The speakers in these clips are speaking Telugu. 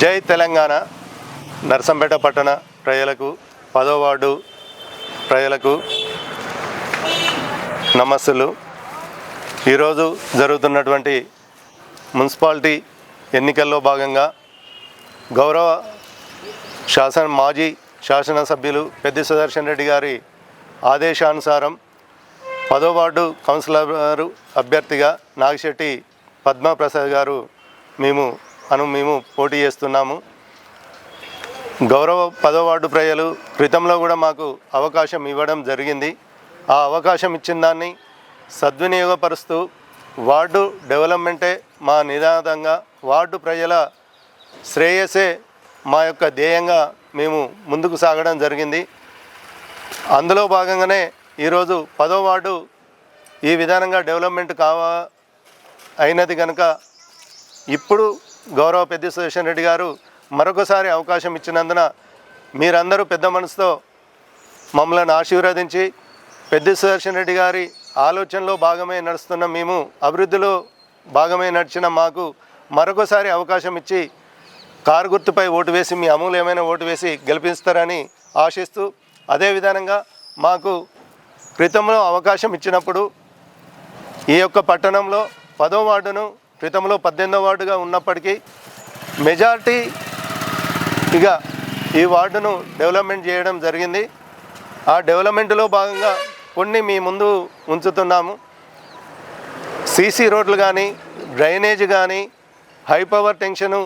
జై తెలంగాణ నర్సంపేట పట్టణ ప్రజలకు పదో వార్డు ప్రజలకు నమస్సులు. ఈరోజు జరుగుతున్నటువంటి మున్సిపాలిటీ ఎన్నికల్లో భాగంగా గౌరవ శాసన మాజీ శాసనసభ్యులు పెద్ది సుదర్శన్ రెడ్డి గారి ఆదేశానుసారం పదో వార్డు కౌన్సిలర్ అభ్యర్థిగా నాగిశెట్టి పద్మప్రసాద్ గారు మేము అను మేము పోటీ చేస్తున్నాము. గౌరవ పదో వార్డు ప్రజలు క్రితంలో కూడా మాకు అవకాశం ఇవ్వడం జరిగింది. ఆ అవకాశం ఇచ్చిన దాన్ని సద్వినియోగపరుస్తూ వార్డు డెవలప్మెంటే మా నినాదంగా వార్డు ప్రజల శ్రేయసే మా యొక్క ధ్యేయంగా మేము ముందుకు సాగడం జరిగింది. అందులో భాగంగానే ఈరోజు పదో వార్డు ఈ విధానంగా డెవలప్మెంట్ కావా అయినది కనుక ఇప్పుడు గౌరవ పెద్ద సుదర్శన్ రెడ్డి గారు మరొకసారి అవకాశం ఇచ్చినందున మీరందరూ పెద్ద మనసుతో మమ్మల్ని ఆశీర్వదించి పెద్ద సుదర్శన్ రెడ్డి గారి ఆలోచనలో భాగమే నడుస్తున్న మేము అభివృద్ధిలో భాగమే నడిచిన మాకు మరొకసారి అవకాశం ఇచ్చి కారు గుర్తుపై ఓటు వేసి మీ అమూల్యమైన ఓటు వేసి గెలిపిస్తారని ఆశిస్తూ అదే విధానంగా మాకు క్రితంలో అవకాశం ఇచ్చినప్పుడు ఈ యొక్క పట్టణంలో పదో వార్డును క్రితంలో పద్దెనిమిదో వార్డుగా ఉన్నప్పటికీ మెజార్టీ ఇక ఈ వార్డును డెవలప్మెంట్ చేయడం జరిగింది. ఆ డెవలప్మెంట్లో భాగంగా కొన్ని మీ ముందు ఉంచుతున్నాము. సీసీ రోడ్లు కానీ డ్రైనేజ్ కానీ high power tension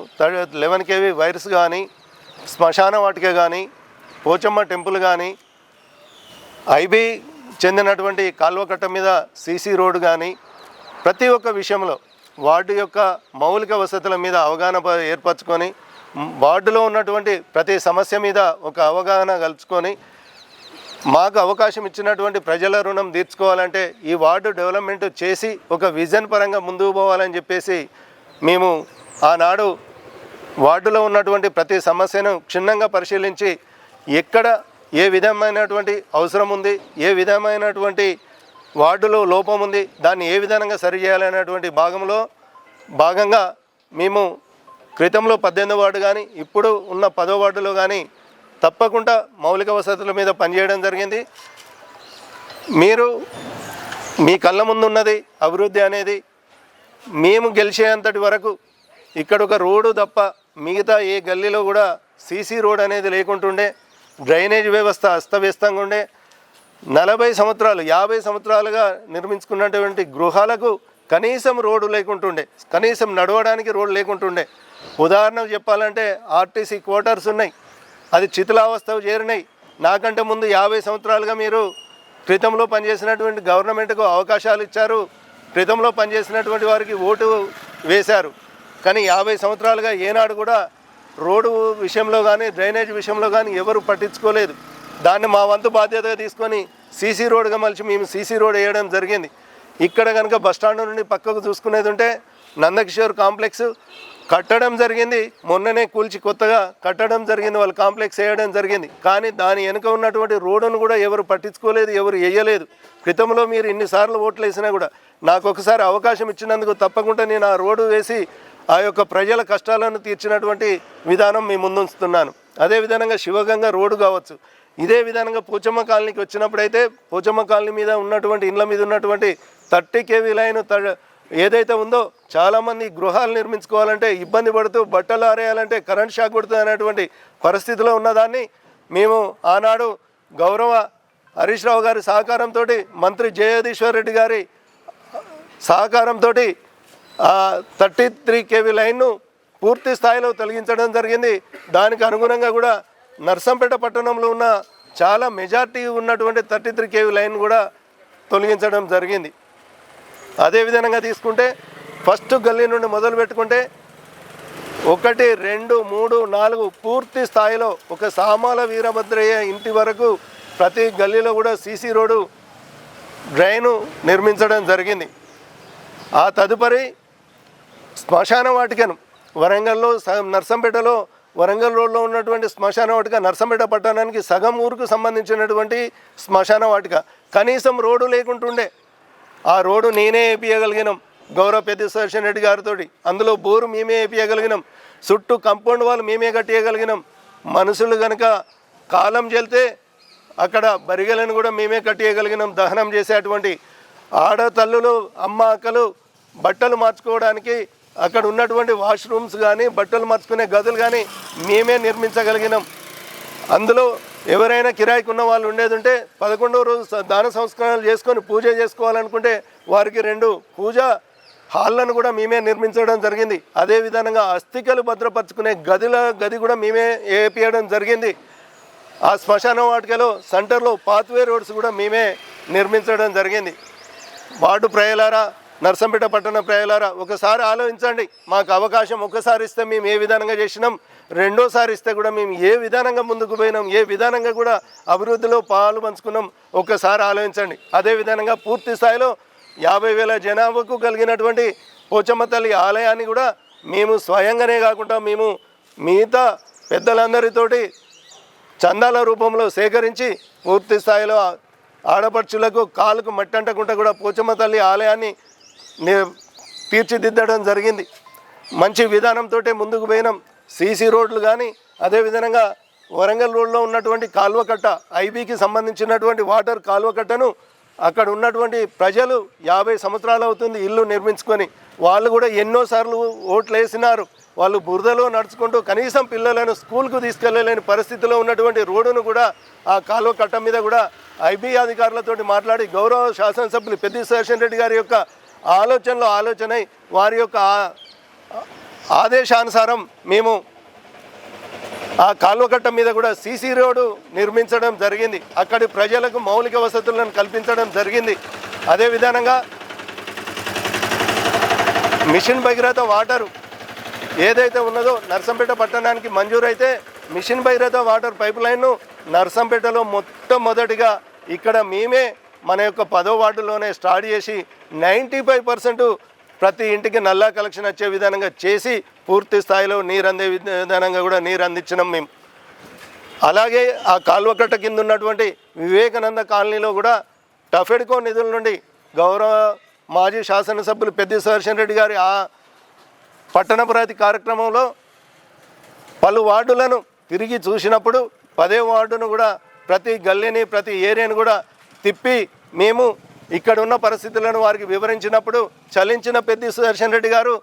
eleven KV wires కానీ శ్మశాన వాటిక కానీ పోచమ్మ టెంపుల్ కానీ ఐబీ చెందినటువంటి కాల్వకట్ట మీద సీసీ రోడ్డు కానీ ప్రతి ఒక్క విషయంలో వార్డు యొక్క మౌలిక వసతుల మీద అవగాహన ప- ఏర్పరచుకొని వార్డులో ఉన్నటువంటి ప్రతి సమస్య మీద ఒక అవగాహన కలుసుకొని మాకు అవకాశం ఇచ్చినటువంటి ప్రజల రుణం తీర్చుకోవాలంటే ఈ వార్డు డెవలప్మెంట్ చేసి ఒక విజన్ పరంగా ముందుకు పోవాలని చెప్పేసి మేము ఆనాడు వార్డులో ఉన్నటువంటి ప్రతి సమస్యను క్షుణ్ణంగా పరిశీలించి ఎక్కడ ఏ విధమైనటువంటి అవసరం ఉంది ఏ విధమైనటువంటి వార్డులో లోపం ఉంది. దాన్ని ఏ విధంగా సరిచేయాలనేటువంటి భాగంలో భాగంగా మేము క్రితంలో పద్దెనిమిది వార్డు కానీ ఇప్పుడు ఉన్న పదో వార్డులో కానీ తప్పకుండా మౌలిక వసతుల మీద పనిచేయడం జరిగింది. మీరు మీ కళ్ళ ముందు ఉన్నది అభివృద్ధి అనేది మేము గెలిచేంతటి వరకు ఇక్కడ ఒక రోడ్డు తప్ప మిగతా ఏ గల్లీలో కూడా సీసీ రోడ్ అనేది లేకుంటుండే డ్రైనేజ్ వ్యవస్థ అస్తవ్యస్తంగా ఉండే నలభై సంవత్సరాలు యాభై సంవత్సరాలుగా నిర్మించుకున్నటువంటి గృహాలకు కనీసం రోడ్డు లేకుంటుండే కనీసం నడవడానికి రోడ్డు లేకుంటుండే. ఉదాహరణకు చెప్పాలంటే ఆర్టీసీ క్వార్టర్స్ ఉన్నాయి అది చితులావస్థ చేరినాయి. నాకంటే ముందు యాభై సంవత్సరాలుగా మీరు క్రితంలో పనిచేసినటువంటి గవర్నమెంట్కు అవకాశాలు ఇచ్చారు క్రితంలో పనిచేసినటువంటి వారికి ఓటు వేశారు. కానీ యాభై సంవత్సరాలుగా ఏనాడు కూడా రోడ్డు విషయంలో కానీ డ్రైనేజ్ విషయంలో కానీ ఎవరు పట్టించుకోలేదు. దాన్ని మా వంతు బాధ్యతగా తీసుకొని సీసీ రోడ్గా మలిచి మేము సీసీ రోడ్ వేయడం జరిగింది. ఇక్కడ కనుక బస్టాండ్ నుండి పక్కకు చూసుకునేది ఉంటే నందకిషోర్ కాంప్లెక్స్ కట్టడం జరిగింది. మొన్ననే కూల్చి కొత్తగా కట్టడం జరిగింది. వాళ్ళు కాంప్లెక్స్ వేయడం జరిగింది. కానీ దాని వెనుక ఉన్నటువంటి రోడ్డును కూడా ఎవరు పట్టించుకోలేదు ఎవరు వేయలేదు. క్రితంలో మీరు ఇన్నిసార్లు ఓట్లు వేసినా కూడా నాకు ఒకసారి అవకాశం ఇచ్చినందుకు తప్పకుండా నేను ఆ రోడ్డు వేసి ఆ యొక్క ప్రజల కష్టాలను తీర్చినటువంటి విధానం మీ ముందుంచుతున్నాను అదే విధంగా శివగంగ రోడ్డు కావచ్చు ఇదే విధంగా పోచమ్మ కాలనీకి వచ్చినప్పుడైతే పోచమ్మ కాలనీ మీద ఉన్నటువంటి ఇండ్ల మీద ఉన్నటువంటి థర్టీ కేవీ లైన్ త- ఏదైతే ఉందో చాలామంది గృహాలు నిర్మించుకోవాలంటే ఇబ్బంది పడుతూ బట్టలు ఆరేయాలంటే కరెంట్ షాక్ కొడుతుంది అనేటువంటి పరిస్థితిలో ఉన్నదాన్ని మేము ఆనాడు గౌరవ హరీష్ రావు గారి సహకారంతో మంత్రి జయదీశ్వర్ రెడ్డి గారి సహకారంతో థర్టీ త్రీ కేవీ లైన్ను పూర్తి స్థాయిలో తొలగించడం జరిగింది. దానికి అనుగుణంగా కూడా నర్సంపేట పట్టణంలో ఉన్న చాలా మెజార్టీ ఉన్నటువంటి థర్టీ త్రీ కేవీ లైన్ కూడా తొలగించడం జరిగింది. అదే విధంగా తీసుకుంటే ఫస్ట్ గల్లీ నుండి మొదలు పెట్టుకుంటే ఒకటి రెండు మూడు నాలుగు పూర్తి స్థాయిలో ఒక సామాల వీరభద్రయ్య ఇంటి వరకు ప్రతి గల్లీలో కూడా సీసీ రోడ్డు డ్రైను నిర్మించడం జరిగింది. ఆ తదుపరి శ్మశాన వాటికను వరంగల్లో నర్సంపేటలో వరంగల్ రోడ్లో ఉన్నటువంటి శ్మశాన వాటిక నర్సంపేట పట్టణానికి సగం ఊరుకు సంబంధించినటువంటి శ్మశాన వాటిక. కనీసం రోడ్డు లేకుంటుండే. ఆ రోడ్డు నేనే వేపియగలిగినాం గౌరవ పెద్ద సర్షన్ రెడ్డి గారితో అందులో బోరు మేమే వేపియగలిగినాం చుట్టూ కంపౌండ్ వాళ్ళు మేమే కట్టేయగలిగినాం మనుషులు కనుక కాలం చెల్తే అక్కడ బరిగలను కూడా మేమే కట్టేయగలిగినాం దహనం చేసేటువంటి ఆడతల్లులు అమ్మ అక్కలు బట్టలు మార్చుకోవడానికి అక్కడ ఉన్నటువంటి వాష్రూమ్స్ కానీ బట్టలు మార్చుకునే గదులు కానీ మేమే నిర్మించగలిగినాం. అందులో ఎవరైనా కిరాయికి ఉన్న వాళ్ళు ఉండేది ఉంటే పదకొండవ రోజు దాన సంస్కరణలు చేసుకొని పూజ చేసుకోవాలనుకుంటే వారికి రెండు పూజ హాళ్ళను కూడా మేమే నిర్మించడం జరిగింది. అదే విధంగా అస్థికలు భద్రపరచుకునే గదిల గది కూడా మేమే ఏపీయడం జరిగింది. ఆ శ్మశాన వాటికలో సెంటర్లో పాత్వే రోడ్స్ కూడా మేమే నిర్మించడం జరిగింది. వార్డు ప్రజలారా నర్సంపేట పట్టణ ప్రజలారా ఒకసారి ఆలోచించండి. మాకు అవకాశం ఒకసారి ఇస్తే మేము ఏ విధంగా చేసినాం రెండోసారి ఇస్తే కూడా మేము ఏ విధానంగా ముందుకు పోయినాం ఏ విధానంగా కూడా అభివృద్ధిలో పాలు పంచుకున్నాం ఒక్కసారి ఆలోచించండి. అదే విధంగా పూర్తి స్థాయిలో యాభై వేల జనాభాకు కలిగినటువంటి పోచమ్మ తల్లి ఆలయాన్ని కూడా మేము స్వయంగానే కాకుండా మేము మిగతా పెద్దలందరితోటి చందాల రూపంలో సేకరించి పూర్తి స్థాయిలో ఆడపడుచులకు కాలుకు మట్టంటకుండా కూడా పోచమ్మ తల్లి ఆలయాన్ని తీర్చిదిద్దడం జరిగింది. మంచి విధానంతో ముందుకు పోయినాం. సీసీ రోడ్లు కానీ అదేవిధంగా వరంగల్ రోడ్లో ఉన్నటువంటి కాల్వకట్ట ఐబీకి సంబంధించినటువంటి వాటర్ కాల్వకట్టను అక్కడ ఉన్నటువంటి ప్రజలు యాభై సంవత్సరాలు అవుతుంది ఇల్లు నిర్మించుకొని. వాళ్ళు కూడా ఎన్నోసార్లు ఓట్లు వేసినారు. వాళ్ళు బురదలో నడుచుకుంటూ కనీసం పిల్లలను స్కూల్కు తీసుకెళ్ళలేని పరిస్థితిలో ఉన్నటువంటి రోడ్డును కూడా ఆ కాలువ కట్ట మీద కూడా ఐబీ అధికారులతో మాట్లాడి గౌరవ శాసనసభ్యులు పెద్ది సుదర్శన్ రెడ్డి గారి యొక్క ఆలోచనలో ఆలోచనై వారి యొక్క ఆదేశానుసారం మేము ఆ కాలువకట్ట మీద కూడా సీసీ రోడ్డు నిర్మించడం జరిగింది. అక్కడి ప్రజలకు మౌలిక వసతులను కల్పించడం జరిగింది. అదే విధంగా మిషన్ భగీరథ వాటరు ఏదైతే ఉన్నదో నర్సంపేట పట్టణానికి మంజూరైతే మిషన్ భగీరథ వాటర్ పైప్ లైన్ను నర్సంపేటలో మొట్టమొదటిగా ఇక్కడ మేమే మన యొక్క పదో వార్డులోనే స్టార్ట్ చేసి నైంటీ ఫైవ్ పర్సెంట్ ప్రతి ఇంటికి నల్లా కలెక్షన్ వచ్చే విధానంగా చేసి పూర్తి స్థాయిలో నీరు అందే విధానంగా కూడా నీరు అందించినాం మేము. అలాగే ఆ కాల్వకట్ట కింద ఉన్నటువంటి వివేకానంద కాలనీలో కూడా టఫెడ్కో నిధుల నుండి గౌరవ మాజీ శాసనసభ్యులు పెద్ద సుదర్శన్ రెడ్డి గారి ఆ పట్టణపురాతి కార్యక్రమంలో పలు వార్డులను తిరిగి చూసినప్పుడు పదే వార్డును కూడా ప్రతి గల్లీని ప్రతి ఏరియాని కూడా తిప్పి మేము ఇక్కడ ఉన్న పరిస్థితులను వారికి వివరించినప్పుడు చలించిన పెద్ది సుదర్శన్ రెడ్డి గారు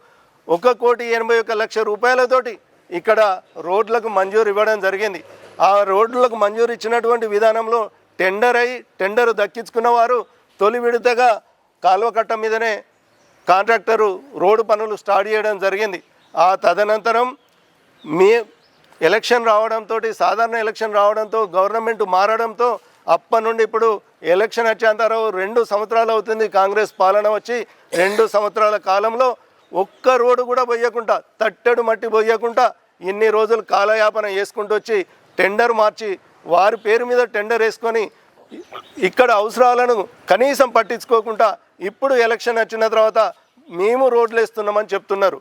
ఒక కోటి ఎనభై ఒక్క లక్ష రూపాయలతోటి ఇక్కడ రోడ్లకు మంజూరు ఇవ్వడం జరిగింది. ఆ రోడ్లకు మంజూరు ఇచ్చినటువంటి విధానంలో టెండర్ అయి టెండర్ దక్కించుకున్న వారు తొలి విడతగా కాలువకట్ట మీదనే కాంట్రాక్టరు రోడ్డు పనులు స్టార్ట్ చేయడం జరిగింది. ఆ తదనంతరం మీ ఎలక్షన్ రావడంతో సాధారణ ఎలక్షన్ రావడంతో గవర్నమెంట్ మారడంతో అప్పటి నుండి ఇప్పుడు ఎలక్షన్ వచ్చేంతరం రెండు సంవత్సరాలు అవుతుంది కాంగ్రెస్ పాలన వచ్చి రెండు సంవత్సరాల కాలంలో ఒక్క రోడ్డు కూడా పోయకుండా తట్టెడు మట్టి పోయకుండా ఇన్ని రోజులు కాలయాపన వేసుకుంటూ వచ్చి టెండర్ మార్చి వారి పేరు మీద టెండర్ వేసుకొని ఇక్కడ అవసరాలను కనీసం పట్టించుకోకుండా ఇప్పుడు ఎలక్షన్ వచ్చిన తర్వాత మేము రోడ్లు వేస్తున్నామని చెప్తున్నారు.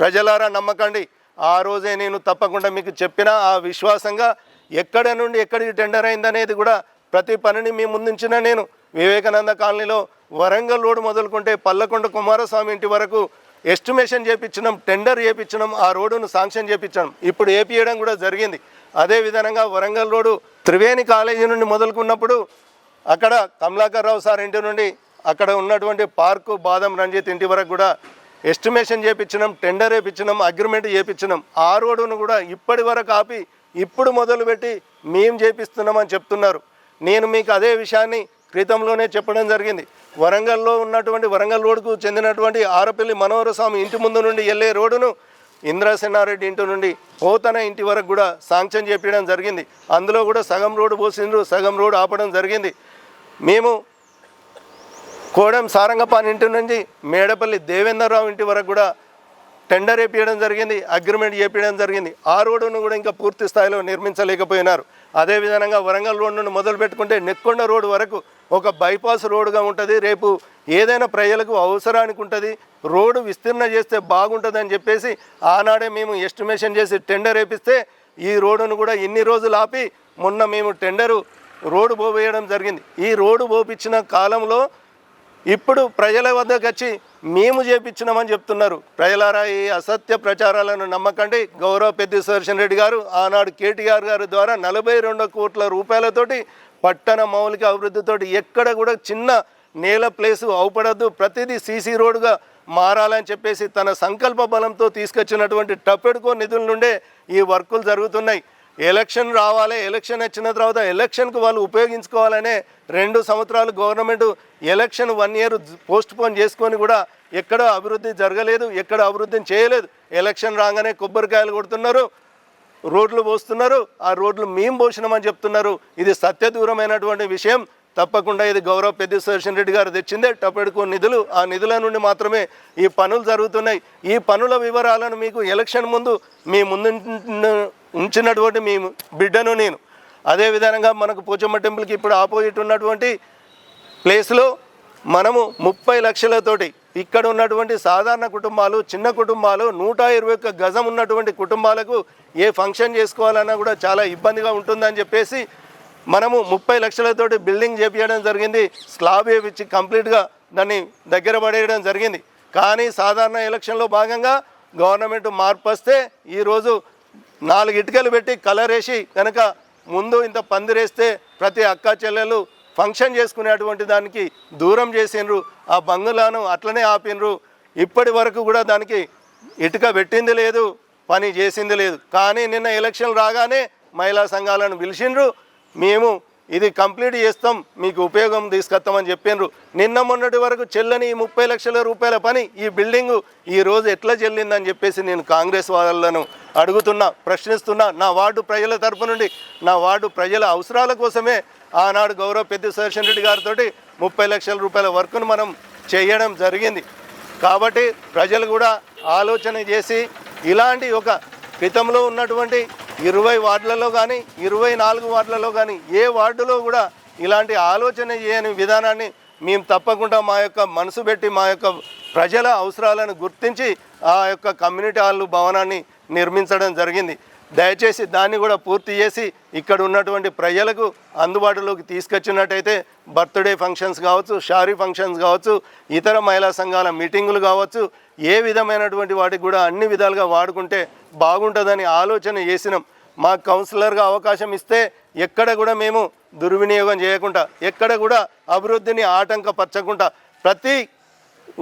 ప్రజలారా నమ్మకండి. ఆ రోజే నేను తప్పకుండా మీకు చెప్పిన ఆ విశ్వాసంగా ఎక్కడ నుండి ఎక్కడికి టెండర్ అయిందనేది కూడా ప్రతి పనిని మీ ముందుంచిన నేను. వివేకానంద కాలనీలో వరంగల్ రోడ్డు మొదలుకుంటే పల్లకొండ కుమారస్వామి ఇంటి వరకు ఎస్టిమేషన్ చేపించడం టెండర్ చేపించడం ఆ రోడ్డును శాంక్షన్ చేపించడం ఇప్పుడు ఏపీయడం కూడా జరిగింది. అదే విధంగా వరంగల్ రోడ్డు త్రివేణి కాలేజీ నుండి మొదలుకున్నప్పుడు అక్కడ కమలాకర్ రావు సార్ ఇంటి నుండి అక్కడ ఉన్నటువంటి పార్కు బాదం రంజిత్ ఇంటి వరకు కూడా ఎస్టిమేషన్ చేపించినాం టెండర్ వేయించినాం అగ్రిమెంట్ చేపించినాం. ఆ రోడ్డును కూడా ఇప్పటి వరకు ఆపి ఇప్పుడు మొదలుపెట్టి మేము చేపిస్తున్నామని చెప్తున్నారు. నేను మీకు అదే విషయాన్ని క్రితంలోనే చెప్పడం జరిగింది. వరంగల్లో ఉన్నటువంటి వరంగల్ రోడ్డుకు చెందినటువంటి ఆరపల్లి మనోహర స్వామి ఇంటి ముందు నుండి వెళ్ళే రోడ్డును ఇంద్రసేనారెడ్డి ఇంటి నుండి పోతన ఇంటి వరకు కూడా శాంక్షన్ చేపించడం జరిగింది. అందులో కూడా సగం రోడ్డు పోసిండ్రు సగం రోడ్డు ఆపడం జరిగింది. మేము కోడెం సారంగపాన్ ఇంటి నుంచి మేడపల్లి దేవేంద్రరావు ఇంటి వరకు కూడా టెండర్ వేపించడం జరిగింది అగ్రిమెంట్ చేపించడం జరిగింది. ఆ రోడ్డును కూడా ఇంకా పూర్తి స్థాయిలో నిర్మించలేకపోయినారు. అదేవిధంగా వరంగల్ రోడ్ నుండి మొదలు పెట్టుకుంటే నెక్కొండ రోడ్డు వరకు ఒక బైపాస్ రోడ్డుగా ఉంటుంది. రేపు ఏదైనా ప్రజలకు అవసరానికి ఉంటుంది. రోడ్డు విస్తీర్ణ చేస్తే బాగుంటుందని చెప్పేసి ఆనాడే మేము ఎస్టిమేషన్ చేసి టెండర్ వేపిస్తే ఈ రోడ్డును కూడా ఇన్ని రోజులు ఆపి మొన్న మేము టెండరు రోడ్డు పోవేయడం జరిగింది. ఈ రోడ్డు పోపించిన కాలంలో ఇప్పుడు ప్రజల వద్దకు వచ్చి మేము చేపించినామని చెప్తున్నారు. ప్రజలారా ఈ అసత్య ప్రచారాలను నమ్మకండి. గౌరవ పెద్ది సుదర్శన్ రెడ్డి గారు ఆనాడు కేటీఆర్ గారి ద్వారా నలభై రెండు కోట్ల రూపాయలతోటి పట్టణ మౌలిక అభివృద్ధితోటి ఎక్కడ కూడా చిన్న నేల ప్లేసు అవపడద్దు. ప్రతిదీ సీసీ రోడ్డుగా మారాలని చెప్పేసి తన సంకల్ప బలంతో తీసుకొచ్చినటువంటి టపెడుకో నిధుల నుండే ఈ వర్కులు జరుగుతున్నాయి. ఎలక్షన్ రావాలి ఎలక్షన్ వచ్చిన తర్వాత ఎలక్షన్కు వాళ్ళు ఉపయోగించుకోవాలనే రెండు సంవత్సరాలు government election one year postpone చేసుకొని కూడా ఎక్కడ అభివృద్ధి జరగలేదు ఎక్కడ అభివృద్ధిని చేయలేదు. ఎలక్షన్ రాగానే కొబ్బరికాయలు కొడుతున్నారు రోడ్లు పోస్తున్నారు. ఆ రోడ్లు మేము పోసినామని చెప్తున్నారు. ఇది సత్యదూరమైనటువంటి విషయం. తప్పకుండా ఇది గౌరవ పెద్ద సుదర్శన్ రెడ్డి గారు తెచ్చిందే. టపెడుకో నిధులు ఆ నిధుల నుండి మాత్రమే ఈ పనులు జరుగుతున్నాయి. ఈ పనుల వివరాలను మీకు ఎలక్షన్ ముందు మీ ముందు ఉంచినటువంటి మీ బిడ్డను నేను. అదే విధంగా మనకు పోచమ్మ టెంపుల్కి ఇప్పుడు ఆపోజిట్ ఉన్నటువంటి ప్లేస్లో మనము ముప్పై లక్షలతోటి ఇక్కడ ఉన్నటువంటి సాధారణ కుటుంబాలు చిన్న కుటుంబాలు నూట ఇరవై ఒక్క గజం ఉన్నటువంటి కుటుంబాలకు ఏ ఫంక్షన్ చేసుకోవాలన్నా కూడా చాలా ఇబ్బందిగా ఉంటుందని చెప్పేసి మనము ముప్పై లక్షలతోటి బిల్డింగ్ చేపించడం జరిగింది. స్లాబ్ వేపించి కంప్లీట్గా దాన్ని దగ్గర పడేయడం జరిగింది. కానీ సాధారణ ఎలక్షన్లో భాగంగా గవర్నమెంట్ మార్పు వస్తే ఈరోజు నాలుగు ఇటుకలు పెట్టి కలర్ వేసి కనుక ముందు ఇంత పందిరేస్తే ప్రతి అక్క చెల్లెలు ఫంక్షన్ చేసుకునేటువంటి దానికి దూరం చేసిండ్రు. ఆ బంగులాను అట్లనే ఆపినరు ఇప్పటి వరకు కూడా దానికి ఇటుక పెట్టింది లేదు పని చేసింది లేదు. కానీ నిన్న ఎలక్షన్ రాగానే మహిళా సంఘాలను పిలిచిండ్రు. మేము ఇది కంప్లీట్ చేస్తాం మీకు ఉపయోగం తీసుకొస్తామని చెప్పిండ్రు నిన్న మొన్నటి వరకు చెల్లని ఈ ముప్పై లక్షల రూపాయల పని ఈ బిల్డింగు ఈ రోజు ఎట్లా చెల్లిందని చెప్పేసి నేను కాంగ్రెస్ వాళ్ళను అడుగుతున్నా ప్రశ్నిస్తున్నా. నా వార్డు ప్రజల తరపు నుండి నా వార్డు ప్రజల అవసరాల కోసమే ఆనాడు గౌరవ పెద్ద సుదర్శన్ రెడ్డి గారితో ముప్పై లక్షల రూపాయల వర్క్ను మనం చేయడం జరిగింది. కాబట్టి ప్రజలు కూడా ఆలోచన చేసి ఇలాంటి ఒక క్రితంలో ఉన్నటువంటి ఇరవై వార్డులలో కానీ ఇరవై నాలుగు వార్డులలో కానీ ఏ వార్డులో కూడా ఇలాంటి ఆలోచన చేయని విధానాన్ని మేము తప్పకుండా మా యొక్క మనసు పెట్టి మా యొక్క ప్రజల అవసరాలను గుర్తించి ఆ యొక్క కమ్యూనిటీ హాల్ భవనాన్ని నిర్మించడం జరిగింది. దయచేసి దాన్ని కూడా పూర్తి చేసి ఇక్కడ ఉన్నటువంటి ప్రజలకు అందుబాటులోకి తీసుకొచ్చినట్టయితే బర్త్డే ఫంక్షన్స్ కావచ్చు షారీ ఫంక్షన్స్ కావచ్చు ఇతర మహిళా సంఘాల మీటింగులు కావచ్చు ఏ విధమైనటువంటి వాటికి కూడా అన్ని విధాలుగా వాడుకుంటే బాగుంటుందని ఆలోచన చేసినాం. మా కౌన్సిలర్గా అవకాశం ఇస్తే ఎక్కడ కూడా మేము దుర్వినియోగం చేయకుండా ఎక్కడ కూడా అభివృద్ధిని ఆటంకపరచకుండా ప్రతి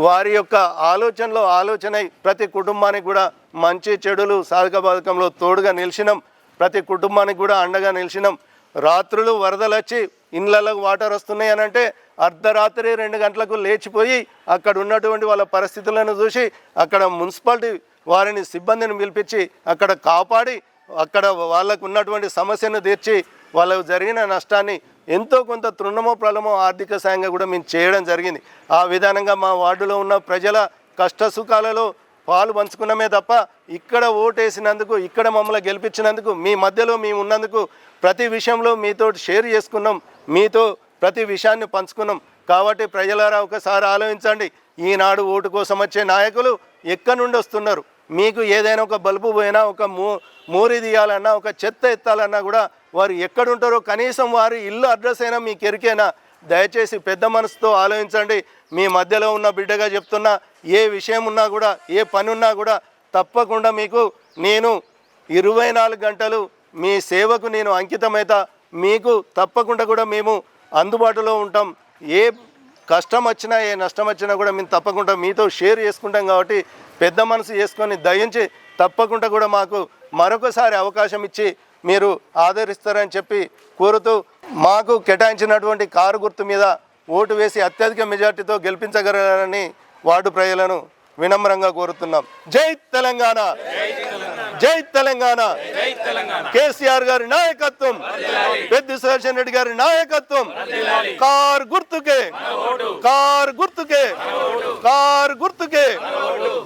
వారి యొక్క ఆలోచనలో ఆలోచన ప్రతి కుటుంబానికి కూడా మంచి చెడులు సాధక బాధకంలో తోడుగా నిలిచినాం. ప్రతి కుటుంబానికి కూడా అండగా నిలిచినాం. రాత్రులు వరదలు వచ్చి ఇళ్ళలకు వాటర్ వస్తున్నాయి అని అంటే అర్ధరాత్రి రెండు గంటలకు లేచిపోయి అక్కడ ఉన్నటువంటి వాళ్ళ పరిస్థితులను చూసి అక్కడ మున్సిపాలిటీ వారిని సిబ్బందిని పిలిపించి అక్కడ కాపాడి అక్కడ వాళ్ళకు ఉన్నటువంటి సమస్యను తీర్చి వాళ్ళకు జరిగిన నష్టాన్ని ఎంతో కొంత తృణమో ప్రళమో ఆర్థిక సాయంగా కూడా మేము చేయడం జరిగింది. ఆ విధానంగా మా వార్డులో ఉన్న ప్రజల కష్ట సుఖాలలో పాలు పంచుకున్నామే తప్ప ఇక్కడ ఓటేసినందుకు ఇక్కడ మమ్మల్ని గెలిపించినందుకు మీ మధ్యలో మేము ఉన్నందుకు ప్రతి విషయంలో మీతో షేర్ చేసుకున్నాం. మీతో ప్రతి విషయాన్ని పంచుకున్నాం. కాబట్టి ప్రజలారా ఒకసారి ఆలోచించండి. ఈనాడు ఓటు కోసం వచ్చే నాయకులు ఎక్కడి నుండి వస్తున్నారు? మీకు ఏదైనా ఒక బల్బు పోయినా ఒక మూ మూరి తీయాలన్నా ఒక చెత్త ఎత్తాలన్నా కూడా వారు ఎక్కడుంటారో కనీసం వారి ఇల్లు అడ్రస్ అయినా మీకు ఎరికైనా దయచేసి పెద్ద మనసుతో ఆలోచించండి. మీ మధ్యలో ఉన్న బిడ్డగా చెప్తున్నా ఏ విషయం ఉన్నా కూడా ఏ పని ఉన్నా కూడా తప్పకుండా మీకు నేను ఇరవై నాలుగు గంటలు మీ సేవకు నేను అంకితమైతా మీకు తప్పకుండా కూడా మేము అందుబాటులో ఉంటాం. ఏ కష్టం వచ్చినా ఏ నష్టం వచ్చినా కూడా మేము తప్పకుండా మీతో షేర్ చేసుకుంటాం కాబట్టి పెద్ద మనసు చేసుకొని దయించి తప్పకుండా కూడా మాకు మరొకసారి అవకాశం ఇచ్చి మీరు ఆదరిస్తారని చెప్పి కోరుతూ మాకు కేటాయించినటువంటి కారు గుర్తు మీద ఓటు వేసి అత్యధిక మెజార్టీతో గెలిపించగలరని వార్డు ప్రజలను వినమ్రంగా కోరుతున్నాం. జై తెలంగాణ! జై తెలంగాణ! కేసీఆర్ గారి నాయకత్వం! పెద్ద సుదర్శన్ రెడ్డి గారి నాయకత్వం! కార్ గుర్తుకే! కార్ గుర్తుకే! కార్ గుర్తుకే!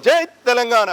జై తెలంగాణ!